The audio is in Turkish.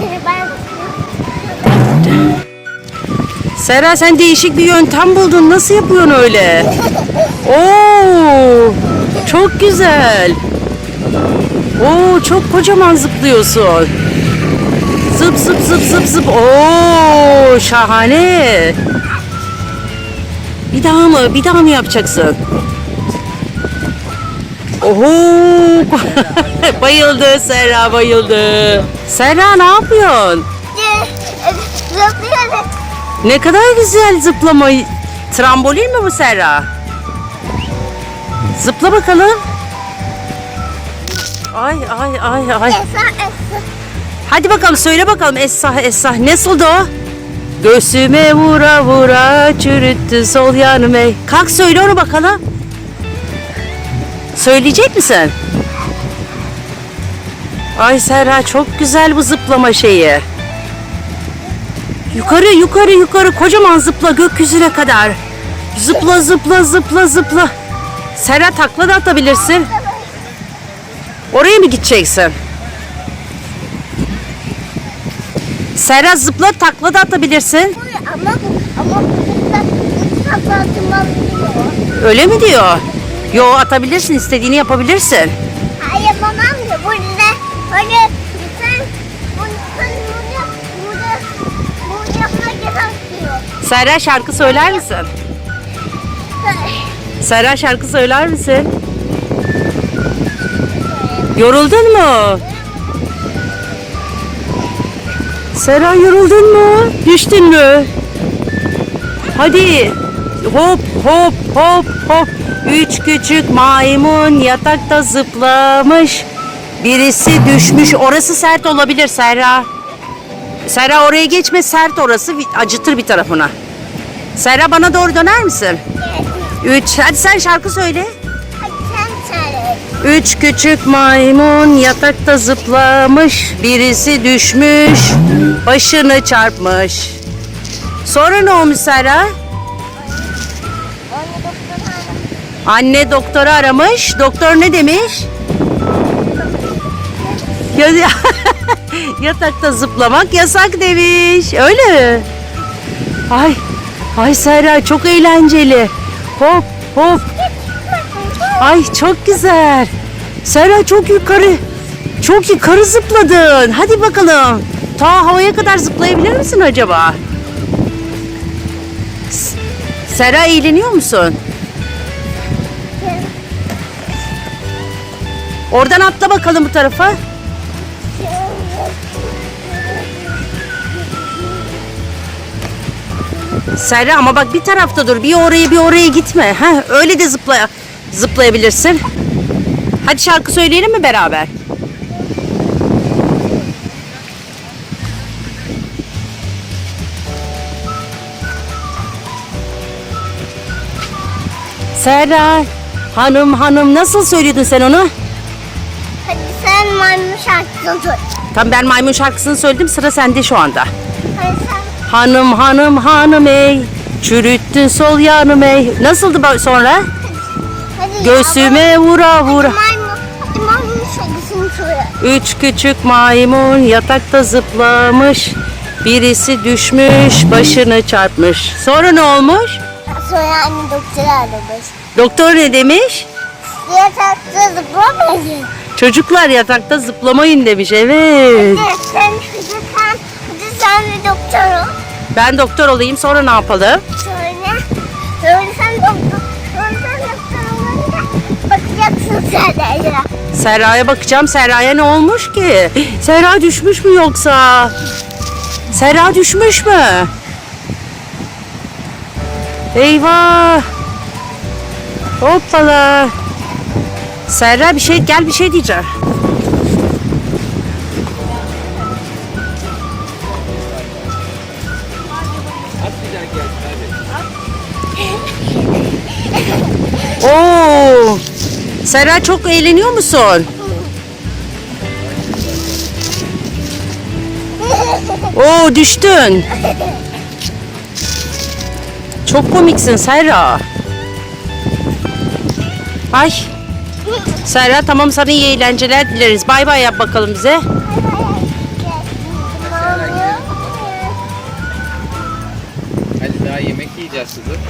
ben Serra sen değişik bir yöntem buldun. Nasıl yapıyorsun öyle? Oo! Çok güzel. Oo, çok kocaman zıplıyorsun. Zıp zıp zıp zıp zıp. Oo, şahane. Bir daha mı? Bir daha mı yapacaksın? Oho! bayıldı Serra bayıldı. Serra ne yapıyorsun? zıplıyorum. Ne kadar güzel zıplama. Trambolin mi bu Serra? Zıpla bakalım. Ay ay ay ay. Esa esa. Hadi bakalım söyle bakalım Esra Esra. Nasıldı o? Göğsüme vura vura çürüttü sol yanımı. Kalk söyle onu bakalım. Söyleyecek misin? Ay Serra çok güzel bu zıplama şeyi. Yukarı yukarı yukarı kocaman zıpla gökyüzüne kadar. Zıpla zıpla zıpla zıpla. Serra takla da atabilirsin. Oraya mı gideceksin? Serra zıpla takla da atabilirsin. Ama ama. Öyle mi diyor? Yo atabilirsin istediğini yapabilirsin. Hayır yapamam ki burada. Hani sen bunu burada yapmak. Serra şarkı söyler misin? Serra şarkı söyler misin? Yoruldun mu? Serra yoruldun mu? Düştün mü? Hadi. Hop hop hop hop. Üç küçük maymun yatakta zıplamış. Birisi düşmüş. Orası sert olabilir Serra. Serra oraya geçme sert orası acıtır bir tarafına. Serra bana doğru döner misin? Üç. Hadi sen şarkı söyle. Üç küçük maymun yatakta zıplamış. Birisi düşmüş. Başını çarpmış. Sonra ne olmuş Serra? Anne doktoru aramış. Doktor ne demiş? Ya- Yatakta zıplamak yasak demiş. Öyle mi? Ay, ay Serra çok eğlenceli. Hop hop. Ay çok güzel. Serra çok yukarı. Çok yukarı zıpladın. Hadi bakalım. Ta havaya kadar zıplayabilir misin acaba? Serra eğleniyor musun? Oradan atla bakalım bu tarafa. Serra ama bak bir tarafta dur. Bir oraya bir oraya gitme. Ha, öyle de zıpla zıplayabilirsin. Hadi şarkı söyleyelim mi beraber? Serra, hanım hanım nasıl söylüyordun sen onu? Sen maymun şarkısını söyle. Tam ben maymun şarkısını söyledim sıra sende şu anda. Sen. Hanım hanım hanım ey çürüttün sol yanım ey. Nasıldı sonra? Hadi Göğsüme vura vura. Hadi maymun. Hadi maymun şarkısını söyle. Üç küçük maymun yatakta zıplamış. Birisi düşmüş, başını çarpmış. Sonra ne olmuş? Sonra anne doktor aramış. Doktor ne demiş? Yatakta zıplamayın. Çocuklar yatakta zıplamayın demiş. Evet. Hadi sen sen. Sen bir doktor ol. Ben doktor olayım sonra ne yapalım? Sonra. Sonra sen doktor. Sonra sen doktor olunca bakacaksın Serra'ya. Serra'ya bakacağım. Serra'ya ne olmuş ki? Serra düşmüş mü yoksa? Serra düşmüş mü? Eyvah. Hoppala. Serra bir şey gel bir şey diyeceğim. Oo. Serra çok eğleniyor musun? Oo düştün. Çok komiksin Serra. Ay. Serra tamam sana iyi eğlenceler dileriz. Bay bay yap bakalım bize. Hadi daha yemek yiyeceğiz kızım.